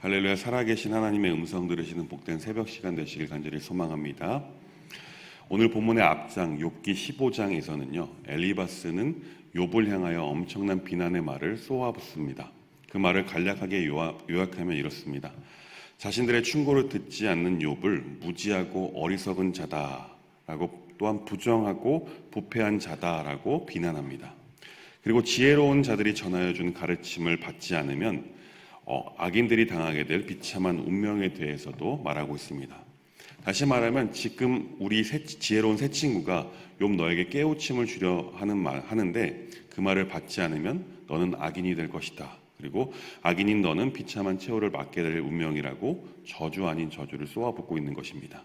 할렐루야 살아계신 하나님의 음성 들으시는 복된 새벽 시간 되시길 간절히 소망합니다. 오늘 본문의 앞장 욥기 15장에서는요. 엘리바스는 욥을 향하여 엄청난 비난의 말을 쏘아붙습니다. 그 말을 간략하게 요약하면 이렇습니다. 자신들의 충고를 듣지 않는 욥을 무지하고 어리석은 자다라고 또한 부정하고 부패한 자다라고 비난합니다. 그리고 지혜로운 자들이 전하여 준 가르침을 받지 않으면 어, 악인들이 당하게 될 비참한 운명에 대해서도 말하고 있습니다. 다시 말하면 지금 우리 새, 지혜로운 새 친구가 욥 너에게 깨우침을 주려 하는 말 하는데 그 말을 받지 않으면 너는 악인이 될 것이다. 그리고 악인인 너는 비참한 최후를 맞게 될 운명이라고 저주 아닌 저주를 쏘아붓고 있는 것입니다.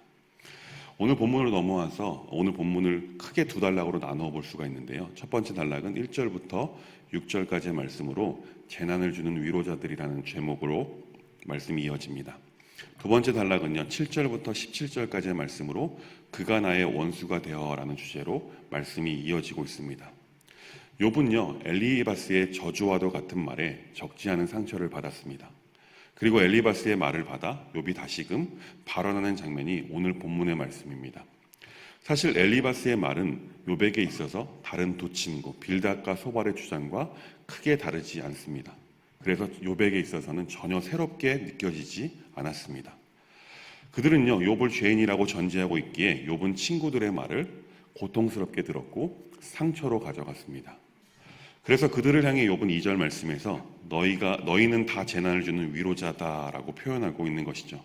오늘 본문으로 넘어와서 오늘 본문을 크게 두 단락으로 나누어 볼 수가 있는데요. 첫 번째 단락은 1절부터 6절까지의 말씀으로 재난을 주는 위로자들이라는 제목으로 말씀이 이어집니다. 두 번째 단락은요. 7절부터 17절까지의 말씀으로 그가 나의 원수가 되어라는 주제로 말씀이 이어지고 있습니다. 욥은요. 엘리바스의 저주와도 같은 말에 적지 않은 상처를 받았습니다. 그리고 엘리바스의 말을 받아 욥이 다시금 발언하는 장면이 오늘 본문의 말씀입니다. 사실 엘리바스의 말은 욥에게 있어서 다른 두 친구 빌닷과 소발의 주장과 크게 다르지 않습니다. 그래서 욥에게 있어서는 전혀 새롭게 느껴지지 않았습니다. 그들은요 욥을 죄인이라고 전제하고 있기에 욥은 친구들의 말을 고통스럽게 들었고 상처로 가져갔습니다. 그래서 그들을 향해 욥은 2절 말씀에서 너희가 너희는 다 재난을 주는 위로자다라고 표현하고 있는 것이죠.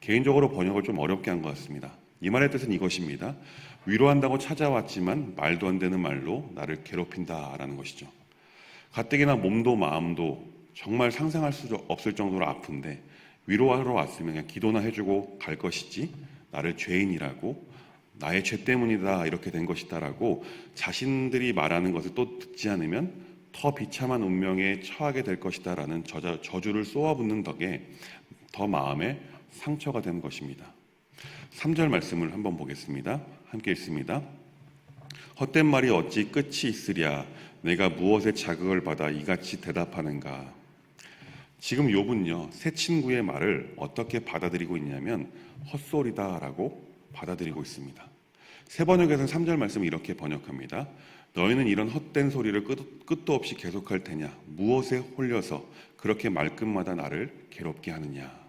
개인적으로 번역을 좀 어렵게 한 것 같습니다. 이 말의 뜻은 이것입니다. 위로한다고 찾아왔지만 말도 안 되는 말로 나를 괴롭힌다라는 것이죠. 가뜩이나 몸도 마음도 정말 상상할 수 없을 정도로 아픈데 위로하러 왔으면 그냥 기도나 해주고 갈 것이지 나를 죄인이라고 나의 죄 때문이다 이렇게 된 것이다라고 자신들이 말하는 것을 또 듣지 않으면 더 비참한 운명에 처하게 될 것이다라는 저주를 쏘아붙는 덕에 더 마음에 상처가 된 것입니다. 3절 말씀을 한번 보겠습니다. 함께 읽습니다. 헛된 말이 어찌 끝이 있으랴 내가 무엇에 자극을 받아 이같이 대답하는가 지금 욥은요 새 친구의 말을 어떻게 받아들이고 있냐면 헛소리다라고 받아들이고 있습니다. 세 번역에서는 3절 말씀을 이렇게 번역합니다. 너희는 이런 헛된 소리를 끝, 도 없이 계속할 테냐? 무엇에 홀려서 그렇게 말끝마다 나를 괴롭게 하느냐?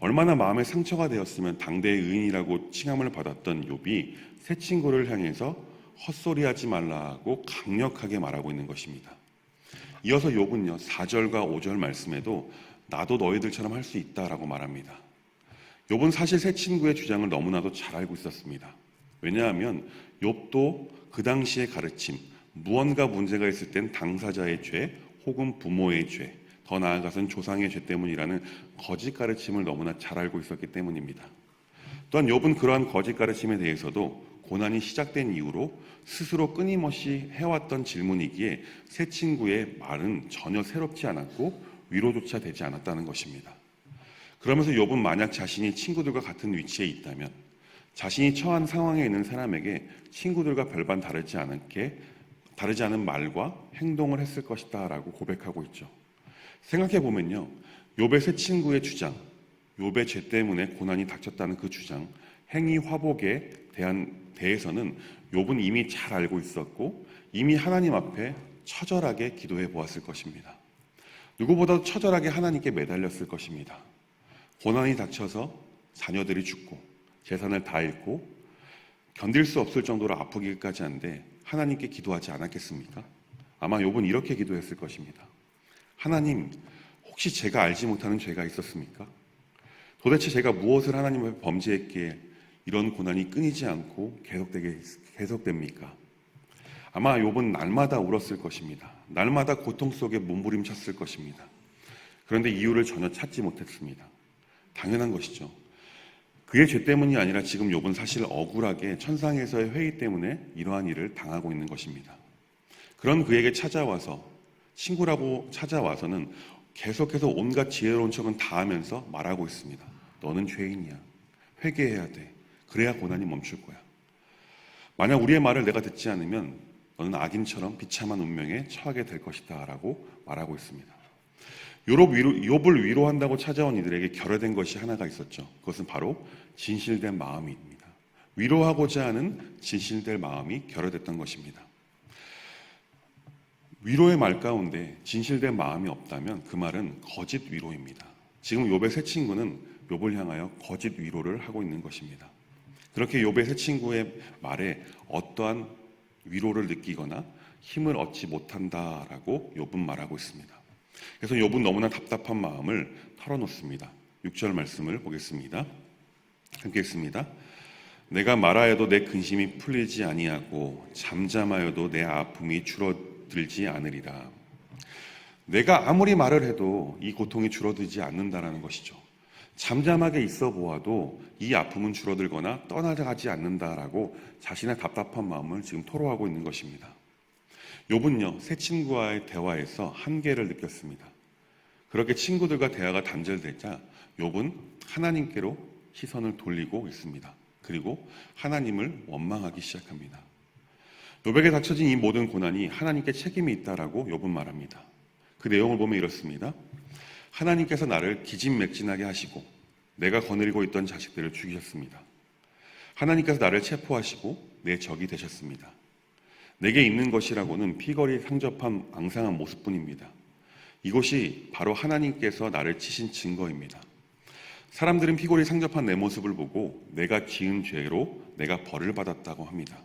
얼마나 마음에 상처가 되었으면 당대의 의인이라고 칭함을 받았던 욥이 새 친구를 향해서 헛소리하지 말라고 강력하게 말하고 있는 것입니다. 이어서 욥은요 4절과 5절 말씀에도 나도 너희들처럼 할 수 있다라고 말합니다. 욥은 사실 새 친구의 주장을 너무나도 잘 알고 있었습니다. 왜냐하면 욥도 그 당시의 가르침, 무언가 문제가 있을 땐 당사자의 죄 혹은 부모의 죄, 더 나아가선 조상의 죄 때문이라는 거짓 가르침을 너무나 잘 알고 있었기 때문입니다. 또한 욥은 그러한 거짓 가르침에 대해서도 고난이 시작된 이후로 스스로 끊임없이 해왔던 질문이기에 새 친구의 말은 전혀 새롭지 않았고 위로조차 되지 않았다는 것입니다. 그러면서 욥은 만약 자신이 친구들과 같은 위치에 있다면 자신이 처한 상황에 있는 사람에게 친구들과 별반 다르지 않게 다르지 않은 말과 행동을 했을 것이다라고 고백하고 있죠. 생각해 보면요. 욥의 새 친구의 주장, 욥의 죄 때문에 고난이 닥쳤다는 그 주장, 행위 화복에 대한 대해서는 욥은 이미 잘 알고 있었고 이미 하나님 앞에 처절하게 기도해 보았을 것입니다. 누구보다도 처절하게 하나님께 매달렸을 것입니다. 고난이 닥쳐서 자녀들이 죽고 재산을 다 잃고 견딜 수 없을 정도로 아프기까지 한데 하나님께 기도하지 않았겠습니까? 아마 욥은 이렇게 기도했을 것입니다. 하나님, 혹시 제가 알지 못하는 죄가 있었습니까? 도대체 제가 무엇을 하나님 앞에 범죄했기에 이런 고난이 끊이지 않고 계속되게 계속됩니까? 아마 욥은 날마다 울었을 것입니다. 날마다 고통 속에 몸부림쳤을 것입니다. 그런데 이유를 전혀 찾지 못했습니다. 당연한 것이죠. 그의 죄 때문이 아니라 지금 욥은 사실 억울하게 천상에서의 회의 때문에 이러한 일을 당하고 있는 것입니다. 그런 그에게 찾아와서 친구라고 찾아와서는 계속해서 온갖 지혜로운 척은 다 하면서 말하고 있습니다. 너는 죄인이야. 회개해야 돼. 그래야 고난이 멈출 거야. 만약 우리의 말을 내가 듣지 않으면 너는 악인처럼 비참한 운명에 처하게 될 것이다. 라고 말하고 있습니다. 욥을 위로한다고 찾아온 이들에게 결여된 것이 하나가 있었죠. 그것은 바로 진실된 마음입니다. 위로하고자 하는 진실된 마음이 결여됐던 것입니다. 위로의 말 가운데 진실된 마음이 없다면 그 말은 거짓 위로입니다. 지금 욥의 새 친구는 욥을 향하여 거짓 위로를 하고 있는 것입니다. 그렇게 욥의 새 친구의 말에 어떠한 위로를 느끼거나 힘을 얻지 못한다라고 욥은 말하고 있습니다. 그래서 욥은 너무나 답답한 마음을 털어놓습니다. 6절 말씀을 보겠습니다. 함께 읽습니다. 내가 말하여도 내 근심이 풀리지 아니하고 잠잠하여도 내 아픔이 줄어 들지 않으리라. 내가 아무리 말을 해도 이 고통이 줄어들지 않는다라는 것이죠. 잠잠하게 있어 보아도 이 아픔은 줄어들거나 떠나가지 않는다라고 자신의 답답한 마음을 지금 토로하고 있는 것입니다. 욥은요 새 친구와의 대화에서 한계를 느꼈습니다. 그렇게 친구들과 대화가 단절되자 욥은 하나님께로 시선을 돌리고 있습니다. 그리고 하나님을 원망하기 시작합니다. 욥에게 닥쳐진 이 모든 고난이 하나님께 책임이 있다라고 욥은 말합니다. 그 내용을 보면 이렇습니다. 하나님께서 나를 기진맥진하게 하시고 내가 거느리고 있던 자식들을 죽이셨습니다. 하나님께서 나를 체포하시고 내 적이 되셨습니다. 내게 있는 것이라고는 피거리 상접한 앙상한 모습뿐입니다. 이것이 바로 하나님께서 나를 치신 증거입니다. 사람들은 피골이 상접한 내 모습을 보고 내가 지은 죄로 내가 벌을 받았다고 합니다.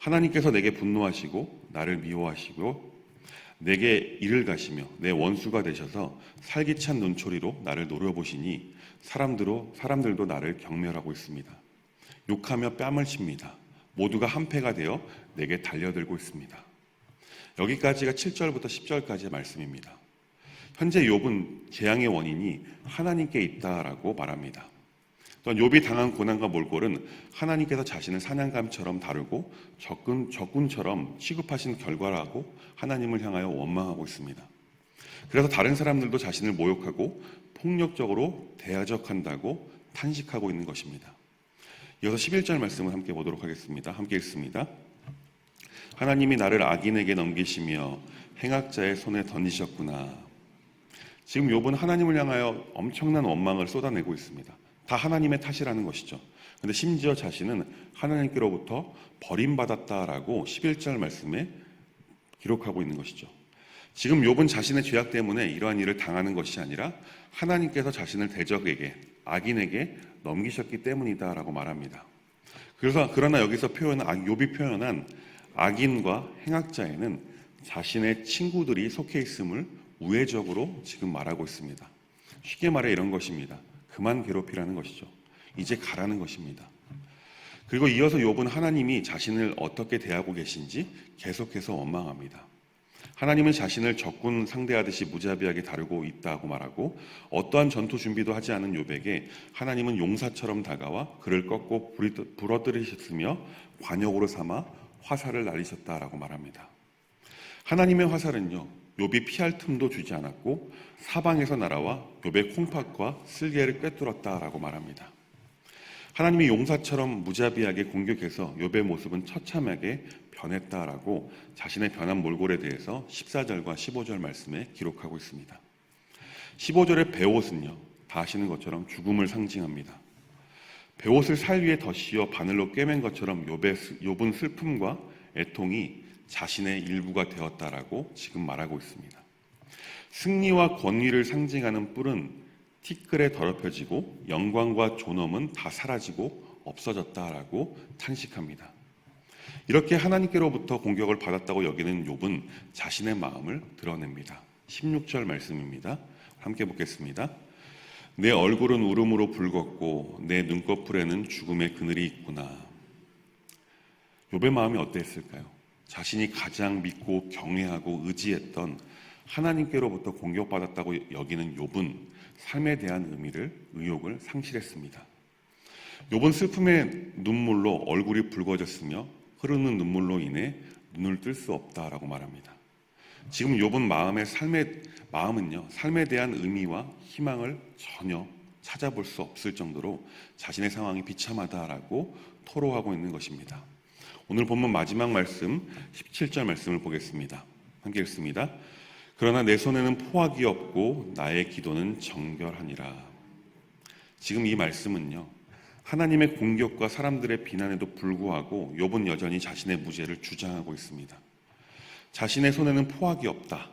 하나님께서 내게 분노하시고 나를 미워하시고 내게 일을 가시며 내 원수가 되셔서 살기찬 눈초리로 나를 노려보시니 사람들로 사람들도 나를 경멸하고 있습니다. 욕하며 뺨을 칩니다. 모두가 한패가 되어 내게 달려들고 있습니다. 여기까지가 7절부터 10절까지의 말씀입니다. 현재 욥은 재앙의 원인이 하나님께 있다라고 말합니다. 또한 욥이 당한 고난과 몰골은 하나님께서 자신을 사냥감처럼 다루고 적군 적군처럼 취급하신 결과라고 하나님을 향하여 원망하고 있습니다. 그래서 다른 사람들도 자신을 모욕하고 폭력적으로 대적한다고 탄식하고 있는 것입니다. 이어서 11절 말씀을 함께 보도록 하겠습니다. 함께 읽습니다. 하나님이 나를 악인에게 넘기시며 행악자의 손에 던지셨구나. 지금 욥은 하나님을 향하여 엄청난 원망을 쏟아내고 있습니다. 다 하나님의 탓이라는 것이죠. 근데 심지어 자신은 하나님께로부터 버림받았다라고 11절 말씀에 기록하고 있는 것이죠. 지금 욥은 자신의 죄악 때문에 이러한 일을 당하는 것이 아니라 하나님께서 자신을 대적에게 악인에게 넘기셨기 때문이다라고 말합니다. 그래서 그러나 여기서 표현한 욥이 표현한 악인과 행악자에는 자신의 친구들이 속해 있음을 우회적으로 지금 말하고 있습니다. 쉽게 말해 이런 것입니다. 그만 괴롭히라는 것이죠. 이제 가라는 것입니다. 그리고 이어서 욥은 하나님이 자신을 어떻게 대하고 계신지 계속해서 원망합니다. 하나님은 자신을 적군 상대하듯이 무자비하게 다루고 있다고 말하고 어떠한 전투 준비도 하지 않은 욥에게 하나님은 용사처럼 다가와 그를 꺾고 부러뜨리셨으며 관역으로 삼아 화살을 날리셨다라고 말합니다. 하나님의 화살은요 욥이 피할 틈도 주지 않았고 사방에서 날아와 욥의 콩팥과 쓸개를 꿰뚫었다라고 말합니다. 하나님이 용사처럼 무자비하게 공격해서 욥의 모습은 처참하게 변했다라고 자신의 변한 몰골에 대해서 14절과 15절 말씀에 기록하고 있습니다. 15절의 배옷은요, 다 아시는 것처럼 죽음을 상징합니다. 배옷을 살 위에 덧씌워 바늘로 꿰맨 것처럼 욥의, 욥은 슬픔과 애통이 자신의 일부가 되었다라고 지금 말하고 있습니다. 승리와 권위를 상징하는 뿔은 티끌에 더럽혀지고 영광과 존엄은 다 사라지고 없어졌다라고 탄식합니다. 이렇게 하나님께로부터 공격을 받았다고 여기는 욥은 자신의 마음을 드러냅니다. 16절 말씀입니다. 함께 보겠습니다. 내 얼굴은 울음으로 붉었고 내 눈꺼풀에는 죽음의 그늘이 있구나. 욥의 마음이 어땠을까요? 자신이 가장 믿고 경외하고 의지했던 하나님께로부터 공격받았다고 여기는 욥은 삶에 대한 의미를 의욕을 상실했습니다. 욥은 슬픔의 눈물로 얼굴이 붉어졌으며 흐르는 눈물로 인해 눈을 뜰 수 없다라고 말합니다. 지금 욥은 마음의 삶의 마음은요 삶에 대한 의미와 희망을 전혀 찾아볼 수 없을 정도로 자신의 상황이 비참하다라고 토로하고 있는 것입니다. 오늘 본문 마지막 말씀 17절 말씀을 보겠습니다. 함께 읽습니다. 그러나 내 손에는 포악이 없고 나의 기도는 정결하니라. 지금 이 말씀은요. 하나님의 공격과 사람들의 비난에도 불구하고 욥은 여전히 자신의 무죄를 주장하고 있습니다. 자신의 손에는 포악이 없다.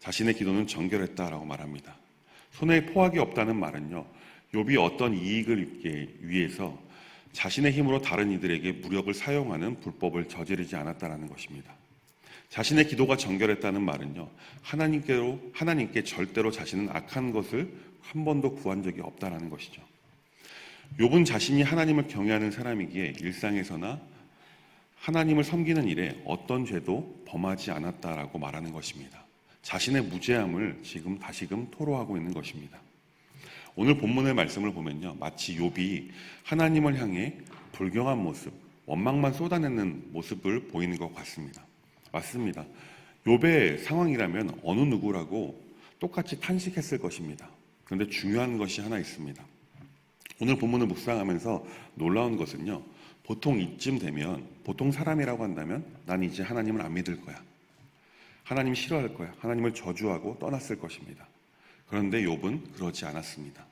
자신의 기도는 정결했다라고 말합니다. 손에 포악이 없다는 말은요. 욥이 어떤 이익을 위해서 자신의 힘으로 다른 이들에게 무력을 사용하는 불법을 저지르지 않았다라는 것입니다. 자신의 기도가 정결했다는 말은요. 하나님께로 하나님께 절대로 자신은 악한 것을 한 번도 구한 적이 없다라는 것이죠. 욥은 자신이 하나님을 경외하는 사람이기에 일상에서나 하나님을 섬기는 일에 어떤 죄도 범하지 않았다라고 말하는 것입니다. 자신의 무죄함을 지금 다시금 토로하고 있는 것입니다. 오늘 본문의 말씀을 보면요. 마치 욥이 하나님을 향해 불경한 모습, 원망만 쏟아내는 모습을 보이는 것 같습니다. 맞습니다. 욥의 상황이라면 어느 누구라고 똑같이 탄식했을 것입니다. 그런데 중요한 것이 하나 있습니다. 오늘 본문을 묵상하면서 놀라운 것은요. 보통 이쯤 되면 보통 사람이라고 한다면 난 이제 하나님을 안 믿을 거야. 하나님 싫어할 거야. 하나님을 저주하고 떠났을 것입니다. 그런데 욥은 그러지 않았습니다.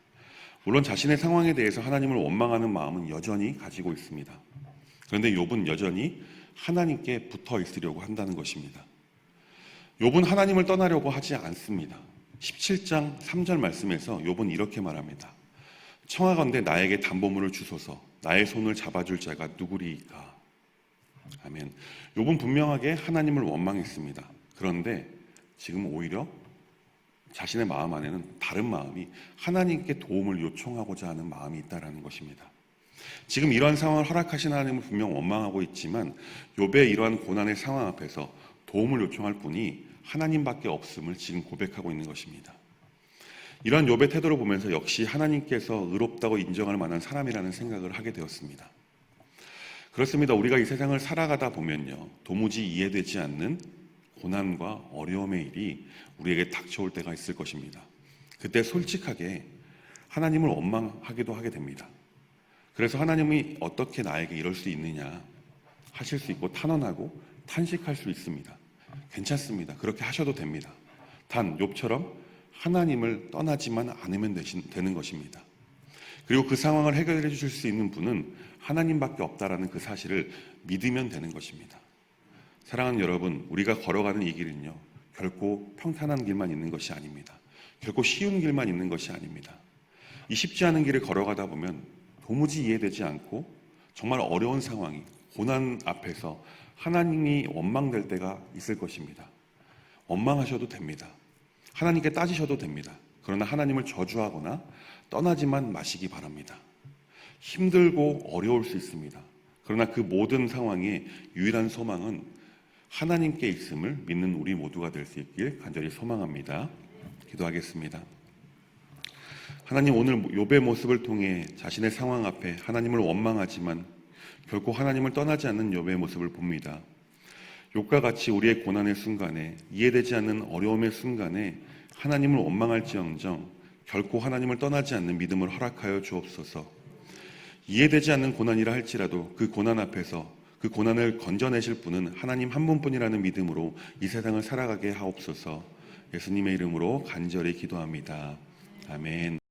물론 자신의 상황에 대해서 하나님을 원망하는 마음은 여전히 가지고 있습니다. 그런데 욥은 여전히 하나님께 붙어 있으려고 한다는 것입니다. 욥은 하나님을 떠나려고 하지 않습니다. 17장 3절 말씀에서 욥은 이렇게 말합니다. 청하건대 나에게 담보물을 주소서 나의 손을 잡아줄 자가 누구리이까. 아멘. 욥은 분명하게 하나님을 원망했습니다. 그런데 지금 오히려 자신의 마음 안에는 다른 마음이 하나님께 도움을 요청하고자 하는 마음이 있다라는 것입니다. 지금 이러한 상황을 허락하신 하나님을 분명 원망하고 있지만 욥의 이러한 고난의 상황 앞에서 도움을 요청할 분이 하나님밖에 없음을 지금 고백하고 있는 것입니다. 이러한 욥의 태도를 보면서 역시 하나님께서 의롭다고 인정할 만한 사람이라는 생각을 하게 되었습니다. 그렇습니다. 우리가 이 세상을 살아가다 보면요. 도무지 이해되지 않는 고난과 어려움의 일이 우리에게 닥쳐올 때가 있을 것입니다. 그때 솔직하게 하나님을 원망하기도 하게 됩니다. 그래서 하나님이 어떻게 나에게 이럴 수 있느냐 하실 수 있고 탄원하고 탄식할 수 있습니다. 괜찮습니다. 그렇게 하셔도 됩니다. 단 욥처럼 하나님을 떠나지만 않으면 되신, 되는 것입니다. 그리고 그 상황을 해결해 주실 수 있는 분은 하나님밖에 없다라는 그 사실을 믿으면 되는 것입니다. 사랑하는 여러분, 우리가 걸어가는 이 길은요, 결코 평탄한 길만 있는 것이 아닙니다. 결코 쉬운 길만 있는 것이 아닙니다. 이 쉽지 않은 길을 걸어가다 보면 도무지 이해되지 않고 정말 어려운 상황이 고난 앞에서 하나님이 원망될 때가 있을 것입니다. 원망하셔도 됩니다. 하나님께 따지셔도 됩니다. 그러나 하나님을 저주하거나 떠나지만 마시기 바랍니다. 힘들고 어려울 수 있습니다. 그러나 그 모든 상황의 유일한 소망은 하나님께 있음을 믿는 우리 모두가 될 수 있길 간절히 소망합니다. 기도하겠습니다. 하나님 오늘 욥의 모습을 통해 자신의 상황 앞에 하나님을 원망하지만 결코 하나님을 떠나지 않는 욥의 모습을 봅니다. 욥과 같이 우리의 고난의 순간에 이해되지 않는 어려움의 순간에 하나님을 원망할지언정 결코 하나님을 떠나지 않는 믿음을 허락하여 주옵소서. 이해되지 않는 고난이라 할지라도 그 고난 앞에서 그 고난을 건져내실 분은 하나님 한 분뿐이라는 믿음으로 이 세상을 살아가게 하옵소서. 예수님의 이름으로 간절히 기도합니다. 아멘.